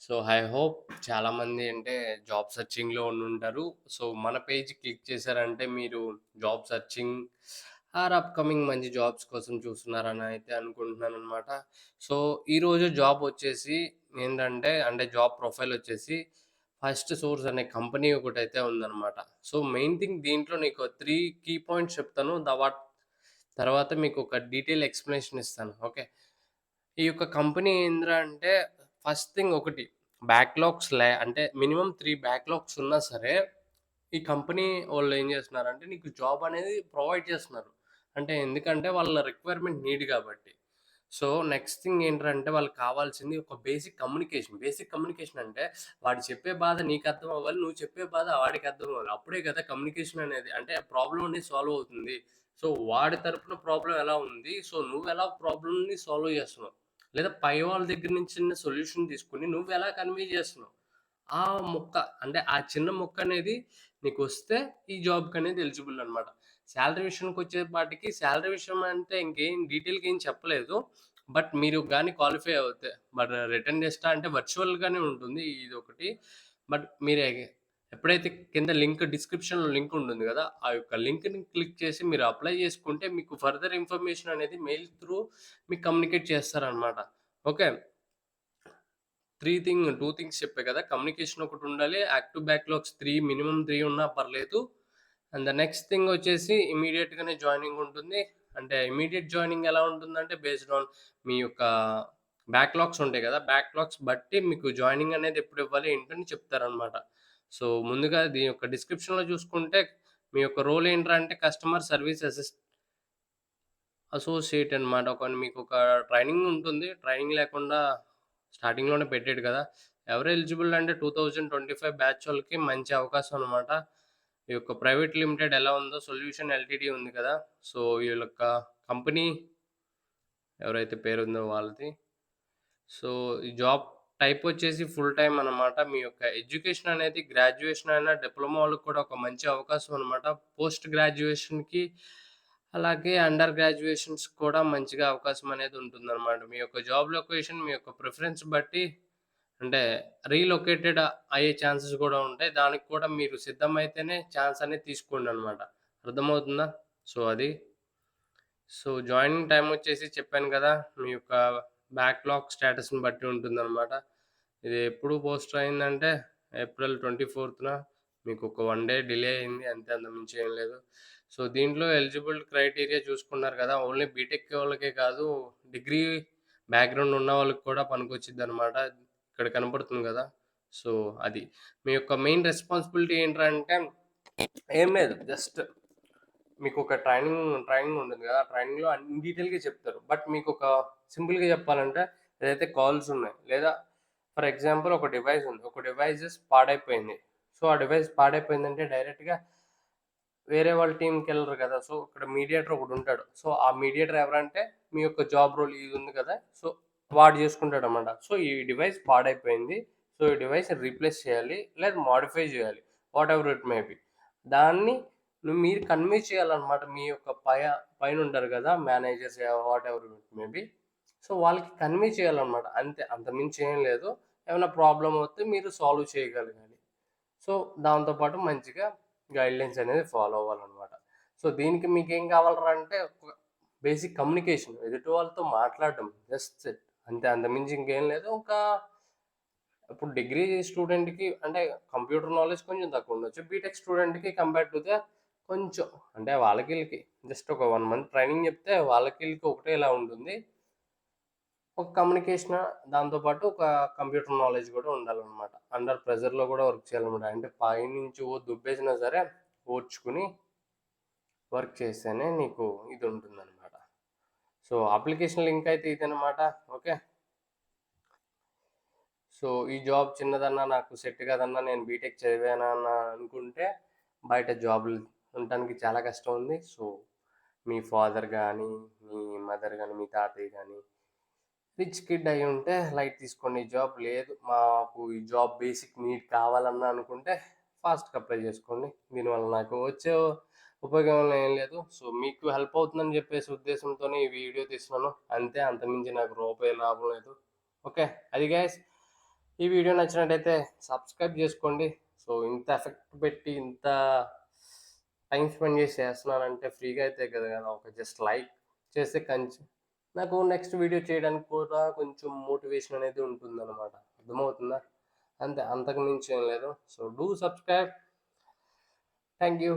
So, I hope చాలామంది అంటే job సెర్చింగ్‌లో ఉండుంటారు. సో, మన పేజ్ క్లిక్ చేశారంటే మీరు జాబ్ సెర్చింగ్ ఆర్ అప్‌కమింగ్ మంచి జాబ్స్ కోసం చూస్తున్నారని అయితే అనుకుంటున్నాను అనమాట సో, ఈరోజు జాబ్ వచ్చేసి ఏంటంటే అంటే జాబ్ ప్రొఫైల్ వచ్చేసి ఫస్ట్ సోర్స్ అనే కంపెనీ ఒకటైతే ఉందనమాట. సో, మెయిన్ థింగ్ దీంట్లో నీకు త్రీ కీ పాయింట్స్ చెప్తాను. దాట్ తర్వాత మీకు ఒక డీటెయిల్ ఎక్స్‌ప్లనేషన్ ఇస్తాను. ఓకే. ఈ యొక్క కంపెనీ ఏందిరా అంటే ఫస్ట్ థింగ్ ఒకటి బ్యాక్‌లాగ్స్ లే అంటే మినిమమ్ త్రీ బ్యాక్‌లాగ్స్ ఉన్నా సరే, ఈ కంపెనీ వాళ్ళు ఏం చేస్తున్నారంటే నీకు జాబ్ అనేది ప్రొవైడ్ చేస్తున్నారు. అంటే ఎందుకంటే వాళ్ళ రిక్వైర్మెంట్ నీడ్ కాబట్టి. సో, నెక్స్ట్ థింగ్ ఏంటంటే వాళ్ళకి కావాల్సింది ఒక బేసిక్ కమ్యూనికేషన్. బేసిక్ కమ్యూనికేషన్ అంటే వాడు చెప్పే బాధ నీకు అర్థం అవ్వాలి. నువ్వు చెప్పే బాధ వాడికి అర్థం అవ్వాలి. అప్పుడే కదా కమ్యూనికేషన్ అనేది అంటే ప్రాబ్లం అనేది సాల్వ్ అవుతుంది. సో, వాడి తరపున ప్రాబ్లం ఎలా ఉంది? సో, నువ్వు ఎలా ప్రాబ్లమ్‌ని సాల్వ్ చేస్తున్నావు? లేదా పై వాళ్ళ దగ్గర నుంచి చిన్న సొల్యూషన్ తీసుకుని నువ్వు ఎలా కన్వే చేస్తున్నావు? ఆ మొక్క అంటే ఆ చిన్న మొక్క అనేది నీకు వస్తే ఈ జాబ్‌కనేది ఎలిజిబుల్ అనమాట. శాలరీ విషయానికి వచ్చేపాటికి శాలరీ విషయం అంటే ఇంకేం డీటెయిల్‌గా ఏం చెప్పలేదు. బట్ మీరు కానీ క్వాలిఫై అవుతే బట్ రిటర్న్ టెస్ట్ అంటే వర్చువల్‌గానే ఉంటుంది ఇది ఒకటి బట్ మీరు ఎప్పుడైతే కింద లింక్ డిస్క్రిప్షన్‌లో లింక్ ఉంటుంది కదా ఆ యొక్క లింక్‌ని క్లిక్ చేసి మీరు అప్లై చేసుకుంటే మీకు ఫర్దర్ ఇన్ఫర్మేషన్ అనేది మెయిల్ త్రూ మీకు కమ్యూనికేట్ చేస్తారనమాట. Okay. Three thing two things చెప్పే కదా! కమ్యూనికేషన్ ఒకటి ఉండాలి active backlogs three minimum three ఉన్నా పర్లేదు. అండ్ ద నెక్స్ట్ థింగ్ వచ్చేసి ఇమ్మీడియేట్‌గానే జాయినింగ్ ఉంటుంది. అంటే ఇమీడియట్ జాయినింగ్ ఎలా ఉంటుందంటే బేస్డ్ ఆన్ మీ యొక్క బ్యాక్‌లాగ్స్ ఉంటాయి కదా బ్యాక్‌లాగ్స్ బట్టి మీకు జాయినింగ్ అనేది ఎప్పుడు ఇవ్వాలి ఏంటని చెప్తారనమాట. సో, ముందుగా దీని యొక్క డిస్క్రిప్షన్‌లో చూసుకుంటే మీ యొక్క రోల్ ఏంట్రా అంటే కస్టమర్ సర్వీస్ అసిస్ట్ అసోసియేట్ అనమాట. ఒక మీకు ఒక ట్రైనింగ్ ఉంటుంది. ట్రైనింగ్ లేకుండా స్టార్టింగ్‌లోనే పెట్టాడు కదా! ఎవరు ఎలిజిబుల్ అంటే 2025 బ్యాచ్ వాళ్ళకి మంచి అవకాశం అనమాట. ఈ యొక్క ప్రైవేట్ లిమిటెడ్ ఎలా ఉందో సొల్యూషన్ ఎల్టీడీ ఉంది కదా! సో, వీళ్ళ యొక్క కంపెనీ ఎవరైతే పేరుందో వాళ్ళది. సో, ఈ జాబ్ టైప్ వచ్చేసి ఫుల్ టైం అనమాట. మీ యొక్క ఎడ్యుకేషన్ అనేది గ్రాడ్యుయేషన్ అయినా, డిప్లొమా వాళ్ళకి కూడా ఒక మంచి అవకాశం అనమాట. పోస్ట్ గ్రాడ్యుయేషన్‌కి అలాగే అండర్ గ్రాడ్యుయేషన్స్ కూడా మంచిగా అవకాశం అనేది ఉంటుందనమాట. మీ యొక్క జాబ్ లొకేషన్ మీ యొక్క ప్రిఫరెన్స్ బట్టి అంటే రీలొకేటెడ్ అయ్యే ఛాన్సెస్ కూడా ఉంటాయి. దానికి కూడా మీరు సిద్ధమైతేనే ఛాన్స్ అనేది తీసుకోండి అనమాట అర్థమవుతుందా? సో, అది. సో, జాయినింగ్ టైం వచ్చేసి చెప్పాను కదా! మీ యొక్క బ్యాక్‌లాగ్ స్టేటస్‌ని బట్టి ఉంటుందన్నమాట ఇది ఎప్పుడు పోస్ట్ అయిందంటే ఏప్రిల్ 24న మీకు ఒక వన్ డే డిలే అయింది. అంతే అంతమించి ఏం లేదు. సో, దీంట్లో ఎలిజిబుల్ క్రైటీరియా చూసుకున్నారు కదా! ఓన్లీ బీటెక్ వాళ్ళకే కాదు డిగ్రీ బ్యాక్‌గ్రౌండ్ ఉన్న వాళ్ళకి కూడా పనికొచ్చిద్దనమాట. ఇక్కడ కనపడుతుంది కదా! సో, అది. మీ యొక్క మెయిన్ రెస్పాన్సిబిలిటీ ఏంటంటే ఏం లేదు. జస్ట్ మీకు ఒక ట్రైనింగ్ ట్రైనింగ్ ఉంటుంది కదా! ట్రైనింగ్‌లో అన్ని డీటెయిల్‌గా చెప్తారు. బట్ మీకు ఒక సింపుల్‌గా చెప్పాలంటే ఏదైతే కాల్స్ ఉన్నాయి లేదా ఫర్ ఎగ్జాంపుల్ ఒక డివైస్ ఉంది. ఒక డివైజెస్ పాడైపోయింది. సో, ఆ డివైస్ పాడైపోయిందంటే డైరెక్ట్‌గా వేరే వాళ్ళ టీమ్‌కెళ్ళరు కదా! సో, ఇక్కడ మీడియేటర్ ఒకడుంటాడు. సో, ఆ మీడియేటర్ ఎవరంటే మీ యొక్క జాబ్ రోల్ ఇది ఉంది కదా! సో, వాడు చేసుకుంటాడనమాట. సో, ఈ డివైస్ పాడైపోయింది. సో, ఈ డివైస్ రీప్లేస్ చేయాలి. లేదా మాడిఫై చేయాలి. Whatever it may be. దాన్ని మీరు కన్వే చేయాలన్నమాట మీ యొక్క పై పైన ఉంటారు కదా! Managers whatever maybe so, వాళ్ళకి కన్వే చేయాలన్నమాట అంతే. అంతమించి ఏం లేదు. ఏమైనా ప్రాబ్లమ్ వస్తే మీరు సాల్వ్ చేయగలగాలి. సో, దాంతో పాటు మంచిగా గైడ్‌లైన్స్ అనేది ఫాలో అవ్వాలనమాట. సో, దీనికి మీకేం కావాలరా అంటే ఒక బేసిక్ కమ్యూనికేషన్. ఎదుటి వాళ్ళతో మాట్లాడడం. జస్ట్ సెట్ అంతే. అంతమించి ఇంకేం లేదు. ఒక ఇప్పుడు డిగ్రీ స్టూడెంట్‌కి అంటే కంప్యూటర్ నాలెడ్జ్ కొంచెం తక్కువ ఉండొచ్చు బీటెక్ స్టూడెంట్‌కి కంపేర్ టు ద కొంచెం అంటే వాళ్ళకి వీళ్ళకి జస్ట్ ఒక వన్ మంత్ ట్రైనింగ్ చెప్తే వాళ్ళకి ఈళ్ళకి ఒకటేలా ఉంటుంది. ఒక కమ్యూనికేషన్ దాంతో పాటు ఒక కంప్యూటర్ నాలెడ్జ్ కూడా ఉండాలన్నమాట అండర్ ప్రెజర్లో కూడా వర్క్ చేయాలన్నమాట అంటే పైనుంచి ఓ దుబ్బేసినా సరే ఓర్చుకుని వర్క్ చేస్తేనే నీకు ఇది ఉంటుందనమాట. సో, అప్లికేషన్ లింక్ అయితే ఇదనమాట. ఓకే. సో, ఈ జాబ్ చిన్నదన్నా నాకు సెట్ కాదన్నా నేను బీటెక్ చదివానన్నా అనుకుంటే బయట జాబ్‌లు ఉండటానికి చాలా కష్టం ఉంది. సో, మీ ఫాదర్ కానీ మీ మదర్ కానీ మీ తాతయ్య కానీ రిచ్ కిడ్ అయ్యుంటే లైట్ తీసుకోండి జాబ్. లేదు మాకు ఈ జాబ్ బేసిక్ నీడ్ కావాలన్నా అనుకుంటే ఫాస్ట్‌గా అప్లై చేసుకోండి. దీనివల్ల నాకు వచ్చే ఉపయోగం ఏం లేదు. సో, మీకు హెల్ప్ అవుతుందని చెప్పేసి ఉద్దేశంతోనే ఈ వీడియో తీస్తున్నాను. అంతే. అంతమించి నాకు రూపాయి లాభం లేదు. ఓకే. అది గైస్ ఈ వీడియో నచ్చినట్టయితే సబ్స్క్రైబ్ చేసుకోండి సో ఇంత ఎఫెక్ట్ పెట్టి ఇంత టైం స్పెండ్ చేసి చేస్తున్నానంటే ఫ్రీగా అయితే కదా కదా ఒక జస్ట్ లైక్ చేస్తే కంచి. నాకు నెక్స్ట్ వీడియో చేయడానికి కూడా కొంచెం మోటివేషన్ అనేది ఉంటుందన్నమాట. అర్థమవుతుందా? అంతే అంతకు మించి ఏం లేదు. So do subscribe. Thank you